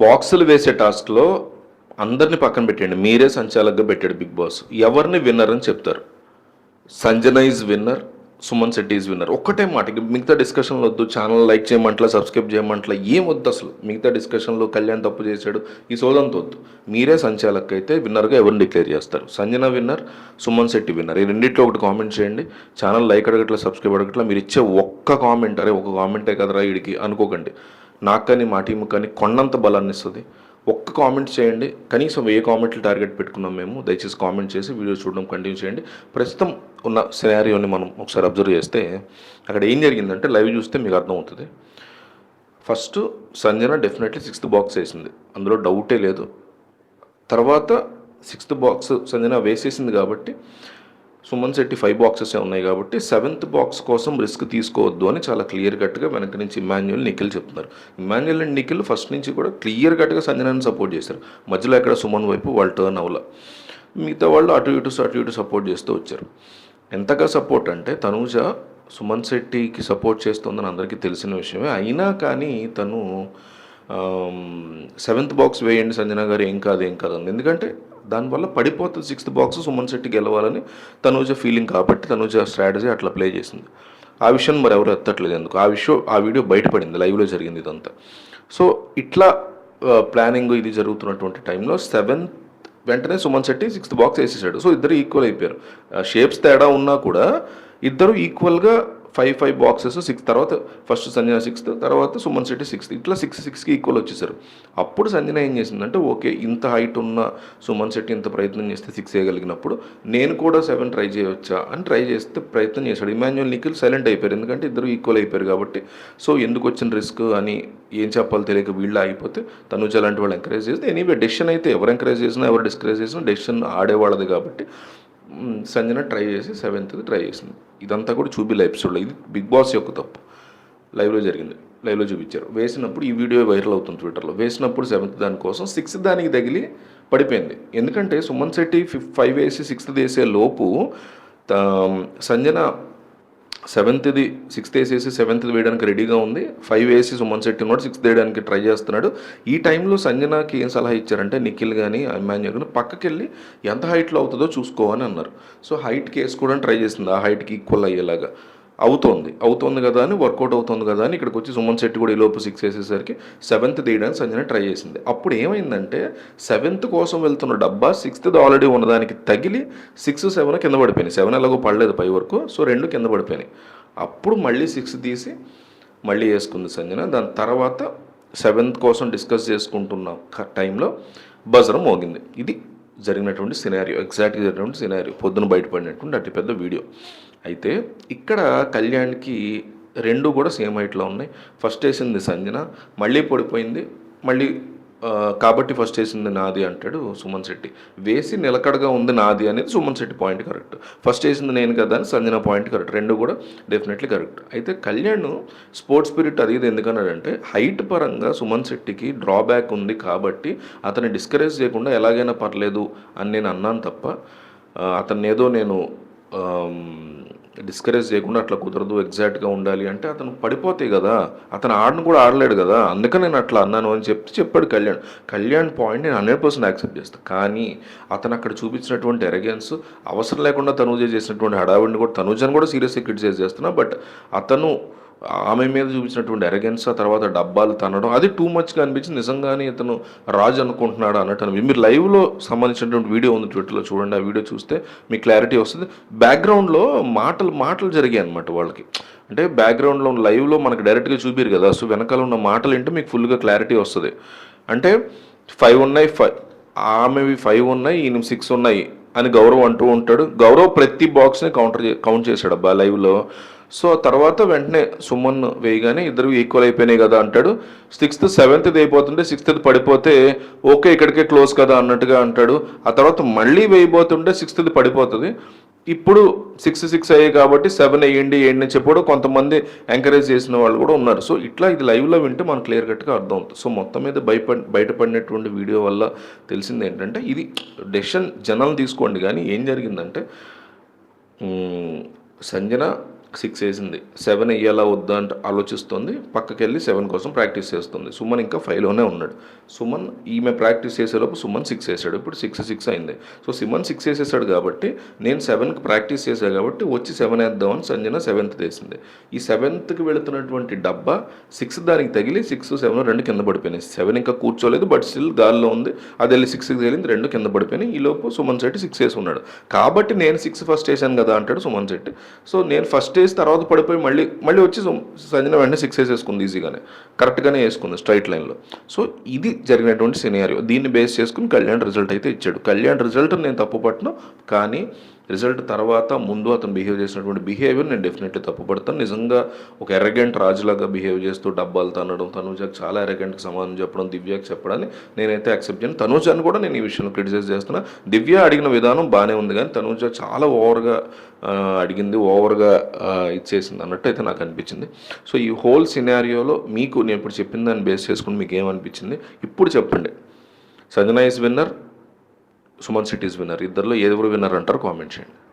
బాక్సులు వేసే టాస్క్లో అందరిని పక్కన పెట్టండి మీరే సంచాలకుగా పెట్టాడు బిగ్ బాస్. ఎవరిని విన్నర్ అని చెప్తారు. Sanjana is winner Suman Shetty is winner ఒక్కటే మాట మిగతా డిస్కషన్లు వద్దు. ఛానల్ లైక్ చేయమంటలా సబ్స్క్రైబ్ చేయమంటలా ఏం వద్దు అసలు. మిగతా డిస్కషన్లో కళ్యాణ్ తప్పు చేశాడు ఈ సోదంతో వద్దు. మీరే సంచాలక్ అయితే విన్నర్గా ఎవరిని డిక్లేర్ చేస్తారు? సంజన విన్నర్ సుమన్ శెట్టి విన్నర్ ఈ రెండింటిలో ఒకటి కామెంట్ చేయండి. ఛానల్ లైక్ అడగట్లా సబ్స్క్రైబ్ అడగట్లా మీరు ఇచ్చే ఒక్క కామెంట్ అరే ఒక కామెంటే కదరా వీడికి అనుకోకండి. నాకు కానీ మా టీం కానీ కొండంత బలాన్ని ఇస్తుంది ఒక్క కామెంట్ చేయండి. కనీసం ఏ కామెంట్లు టార్గెట్ పెట్టుకున్నాం మేము దయచేసి కామెంట్ చేసి వీడియో చూడడం కంటిన్యూ చేయండి. ప్రస్తుతం ఉన్న సినారియోని మనం ఒకసారి అబ్జర్వ్ చేస్తే అక్కడ ఏం జరిగిందంటే లైవ్ చూస్తే మీకు అర్థమవుతుంది. First Sanjana definitely sixth box వేసింది. అందులో డౌటే లేదు. తర్వాత సిక్స్త్ బాక్స్ సంజన వేసేసింది కాబట్టి సుమన్ శెట్టి ఫైవ్ బాక్సెస్ ఉన్నాయి కాబట్టి సెవెంత్ బాక్స్ కోసం రిస్క్ తీసుకోవద్దు అని చాలా క్లియర్ కట్గా వెనక నుంచి ఇమాన్యుల్ నిఖిల్ చెప్తున్నారు. ఇమాన్యుల్ అండ్ నిఖిల్ ఫస్ట్ నుంచి కూడా క్లియర్ కట్గా సంజనాన్ని సపోర్ట్ చేశారు. మధ్యలో ఎక్కడ సుమన్ వైపు వాళ్ళు టర్న్ అవ్వాల. మిగతా వాళ్ళు అటు ఇటు అటు ఇటు సపోర్ట్ చేస్తూ వచ్చారు. ఎంతగా సపోర్ట్ అంటే తనూజ సుమన్ శెట్టికి సపోర్ట్ చేస్తుందని అందరికీ తెలిసిన విషయమే. అయినా కానీ తను సెవెంత్ బాక్స్ వేయండి సంజన గారు ఏం కాదు ఏం కాదు ఎందుకంటే దానివల్ల పడిపోతుంది సిక్స్త్ బాక్స్ సుమన్ శెట్టి గెలవాలని తనూజ ఫీలింగ్ కాబట్టి తనూజ స్ట్రాటజీ అట్లా ప్లే చేసింది. ఆ విషయం మరి ఎవరు ఎత్తట్లేదు ఎందుకు? ఆ విషయం ఆ వీడియో బయటపడింది లైవ్లో జరిగింది ఇదంతా. సో ఇట్లా ప్లానింగ్ ఇది జరుగుతున్నటువంటి టైంలో సెవెంత్ వెంటనే సుమన్ శెట్టి సిక్స్త్ బాక్స్ వేసేసాడు. సో ఇద్దరు ఈక్వల్ అయిపోయారు. షేప్స్ తేడా ఉన్నా కూడా ఇద్దరు ఈక్వల్గా ఫైవ్ ఫైవ్ బాక్సెస్ సిక్స్ తర్వాత ఫస్ట్ సంజన సిక్స్త్ తర్వాత సుమన్ శెట్టి సిక్స్త్ ఇట్లా సిక్స్ సిక్స్కి ఈక్వల్ వచ్చేసారు. అప్పుడు సంజన ఏం చేసిందంటే ఓకే ఇంత హైట్ ఉన్న సుమన్ శెట్టి ఇంత ప్రయత్నం చేస్తే సిక్స్ వేయగలిగినప్పుడు నేను కూడా సెవెన్ ట్రై చేయవచ్చా అని ట్రై చేస్తే ప్రయత్నం చేశాడు. ఇమాన్యువల్ నిఖిల్ సైలెంట్ అయిపోయారు. ఎందుకంటే ఇద్దరు ఈక్వల్ అయిపోయారు కాబట్టి. సో ఎందుకు వచ్చిన రిస్క్ అని ఏం చెప్పాలో తెలియక వీళ్ళు ఆగిపోతే తనుజ అలాంటి వాళ్ళు ఎంకరేజ్ చేస్తే ఎనీవే డెసిషన్ అయితే ఎవరు ఎంకరేజ్ చేసినా ఎవరు డిస్కరేజ్ చేసినా డెసిషన్ ఆడేవాళ్ళది కాబట్టి. సంజన ట్రై చేసి సెవెంత్కి ట్రై చేసింది. ఇదంతా కూడా చూపిలే ఎపిసోడ్లో. ఇది బిగ్ బాస్ యొక్క తప్పు. లైవ్లో జరిగింది. లైవ్లో చూపించారు. వేసినప్పుడు ఈ వీడియో వైరల్ అవుతుంది ట్విట్టర్లో. వేసినప్పుడు సెవెంత్ దానికోసం సిక్స్త్ దానికి తగిలి పడిపోయింది. ఎందుకంటే సుమన్ శెట్టి ఫిఫ్ ఫైవ్ వేసి సిక్స్త్ వేసే లోపు సంజన సెవెంత్ది సిక్స్త్ వేసేసి సెవెంత్ది వేయడానికి రెడీగా ఉంది. ఫైవ్ వేసి సుమన్ శెట్టి కూడా సిక్స్త్ వేయడానికి ట్రై చేస్తున్నాడు. ఈ టైంలో సంజనాకి ఏం సలహా ఇచ్చారంటే నిఖిల్ కానీ అమ్మాన్యూ కానీ పక్కకి వెళ్ళి ఎంత హైట్లో అవుతుందో చూసుకోవని అన్నారు. సో హైట్కి వేసుకోవడానికి ట్రై చేసింది. ఆ హైట్కి ఈక్వల్ అయ్యేలాగా. అవుతోంది. అవుతోంది కదా అని వర్కౌట్ అవుతుంది కదా అని ఇక్కడికి వచ్చి సుమన్ శెట్టి కూడా ఈ లోపు సిక్స్ వేసేసరికి సెవెంత్ తీయడానికి సంజన ట్రై చేసింది. అప్పుడు ఏమైందంటే సెవెంత్ కోసం వెళ్తున్న డబ్బా సిక్స్త్ ఆల్రెడీ ఉన్నదానికి తగిలి సిక్స్ సెవెన్ కింద పడిపోయినాయి. సెవెన్ ఎలాగో పడలేదు పై వరకు సో రెండు కింద పడిపోయినాయి. అప్పుడు మళ్ళీ సిక్స్ తీసి మళ్ళీ వేసుకుంది సంజన. దాని తర్వాత సెవెంత్ కోసం డిస్కస్ చేసుకుంటున్న టైంలో బజరం మోగింది. ఇది జరిగినటువంటి సినారియో ఎగ్జాక్ట్గా జరిగినటువంటి సినారియో పొద్దున బయటపడినటువంటి అతి పెద్ద వీడియో అయితే ఇక్కడ కళ్యాణ్కి రెండు కూడా సేమ్ హైట్లో ఉన్నాయి. ఫస్ట్ వేసింది సంజన మళ్ళీ పడిపోయింది మళ్ళీ కాబట్టి ఫస్ట్ వేసింది నాది అంటాడు సుమన్ శెట్టి. వేసి నిలకడగా ఉంది నాది అనేది Suman Shetty point correct first వేసింది నేను కదా అని సంజన పాయింట్ కరెక్ట్ రెండు కూడా డెఫినెట్లీ కరెక్ట్ అయితే కళ్యాణ్ స్పోర్ట్స్ స్పిరిట్ అది ఇది ఎందుకన్నాడంటే హైట్ పరంగా సుమన్ శెట్టికి డ్రాబ్యాక్ ఉంది కాబట్టి అతన్ని డిస్కరేజ్ చేయకుండా ఎలాగైనా పర్లేదు అని నేను అన్నాను తప్ప అతన్ని ఏదో నేను డిస్కరేజ్ చేయకుండా అట్లా కుదరదు ఎగ్జాక్ట్గా ఉండాలి అంటే అతను పడిపోతాయి కదా అతను ఆడను కూడా ఆడలేడు కదా అందుకని నేను అట్లా అన్నాను అని చెప్తే చెప్పాడు కళ్యాణ్. కళ్యాణ్ పాయింట్ నేను హండ్రెడ్ పర్సెంట్ యాక్సెప్ట్ చేస్తాను కానీ అతను అక్కడ చూపించినటువంటి ఎరగెన్స్ అవసరం లేకుండా తనూజ చేసినటువంటి హడావిడిని కూడా తనూజని కూడా సీరియస్గా క్రిటిసైజ్ చేస్తున్నా. బట్ అతను ఆమె మీద చూపించినటువంటి ఎరగెన్స్ ఆ తర్వాత డబ్బాలు తనడం అది టూ మచ్గా అనిపించింది. నిజంగానే ఇతను రాజు అనుకుంటున్నాడు అన్నట్టు అనిపి మీరు లైవ్లో సంబంధించినటువంటి వీడియో ఉంది ట్విట్టర్లో చూడండి ఆ వీడియో చూస్తే మీకు క్లారిటీ వస్తుంది. బ్యాక్గ్రౌండ్లో మాటలు మాటలు జరిగాయి అనమాట వాళ్ళకి. అంటే బ్యాక్గ్రౌండ్లో లైవ్లో మనకు డైరెక్ట్గా చూపిరు కదా సో వెనకాల ఉన్న మాటలు ఏంటో మీకు ఫుల్గా క్లారిటీ వస్తుంది. అంటే ఫైవ్ ఉన్నాయి ఫైవ్ ఆమెవి ఫైవ్ ఉన్నాయి ఈయన సిక్స్ ఉన్నాయి అని గౌరవ్ అంటూ ఉంటాడు. గౌరవ్ ప్రతి బాక్స్ని కౌంటర్ కౌంట్ చేశాడు అబ్బా లైవ్లో సో తర్వాత వెంటనే సుమన్ వేయగానే ఇద్దరు ఈక్వల్ అయిపోయినాయి కదా అంటాడు. సిక్స్త్ సెవెంత్ అయిపోతుంటే సిక్స్త్ పడిపోతే ఓకే ఇక్కడికే క్లోజ్ కదా అన్నట్టుగా అంటాడు. ఆ తర్వాత మళ్ళీ వేయబోతుంటే సిక్స్త్ పడిపోతుంది. ఇప్పుడు సిక్స్ సిక్స్ అయ్యాయి కాబట్టి సెవెన్ వేయండి వేయండి అని చెప్పడం కొంతమంది ఎంకరేజ్ చేసిన వాళ్ళు కూడా ఉన్నారు. సో ఇట్లా ఇది లైవ్లో వింటే మనకు క్లియర్ కట్గా అర్థం అవుతుంది. సో మొత్తం మీద బయట బయటపడినటువంటి వీడియో వల్ల తెలిసింది ఏంటంటే ఇది డెసిషన్ జనాలు తీసుకోండి. కానీ ఏం జరిగిందంటే సంజన సిక్స్ వేసింది. సెవెన్ వేయాలా వద్దా అంటే ఆలోచిస్తుంది. పక్కకి వెళ్ళి సెవెన్ కోసం ప్రాక్టీస్ చేస్తుంది. సుమన్ ఇంకా ఫైవ్లోనే ఉన్నాడు. సుమన్ ఈమె ప్రాక్టీస్ చేసేలోపు సుమన్ సిక్స్ వేసాడు. ఇప్పుడు సిక్స్ సిక్స్ అయింది. సో సుమన్ సిక్స్ వేసేసాడు కాబట్టి నేను సెవెన్కి ప్రాక్టీస్ చేశాను కాబట్టి వచ్చి సెవెన్ వేద్దామని సంజన సెవెంత్ వేసింది. ఈ సెవెంత్కి వెళుతున్నటువంటి డబ్బా సిక్స్ దానికి తగిలి సిక్స్ సెవెన్ రెండు కింద పడిపోయినాయి. సెవెన్ ఇంకా కూర్చోలేదు బట్ స్టిల్ గాల్లో ఉంది. అది వెళ్ళి సిక్స్కి తగిలింది రెండు కింద పడిపోయినాయి. ఈ లోపు సుమన్ శెట్టి సిక్స్ వేసి ఉన్నాడు. కాబట్టి నేను సిక్స్ ఫస్ట్ వేసాను కదా అంటాడు సుమన్ శెట్టి సో నేను ఫస్ట్ చేసి తర్వాత పడిపోయి మళ్ళీ మళ్ళీ వచ్చి సంజన వెంటనే సిక్స్ వేసేసుకుంది ఈజీగానే కరెక్ట్గానే వేసుకుంది స్ట్రైట్ లైన్లో సో ఇది జరిగినటువంటి సినియారియో దీన్ని బేస్ చేసుకుని కళ్యాణ్ రిజల్ట్ అయితే ఇచ్చాడు. కళ్యాణ్ రిజల్ట్ నేను తప్పు పట్టను కానీ రిజల్ట్ తర్వాత ముందు అతను బిహేవ్ చేసినటువంటి బిహేవియర్ నేను డెఫినెట్లీ తప్పుపడతాను. నిజంగా ఒక ఎరగెంట్ రాజులాగా బిహేవ్ చేస్తూ డబ్బాలు తనడం తనుజాకి చాలా ఎరగెంట్కి సమాధానం చెప్పడం దివ్యకి చెప్పడాన్ని నేనైతే యాక్సెప్ట్ చేయను. తనుజాని కూడా నేను ఈ విషయంలో క్రిటిసైజ్ చేస్తున్నా. దివ్య అడిగిన విధానం బాగానే ఉంది కానీ తనుజ చాలా ఓవర్గా అడిగింది ఓవర్గా ఇచ్చేసింది అన్నట్టు అయితే నాకు అనిపించింది. సో ఈ హోల్ సినారియోలో మీకు నేను ఇప్పుడు చెప్పిన దాన్ని బేస్ చేసుకుని మీకు ఏమనిపించింది? ఇప్పుడు చెప్పండి. Sanjana is winner Suman Shetty's winner. ఇద్దరిలో ఎవరు విన్నర్ అంటారు కామెంట్ చేయండి.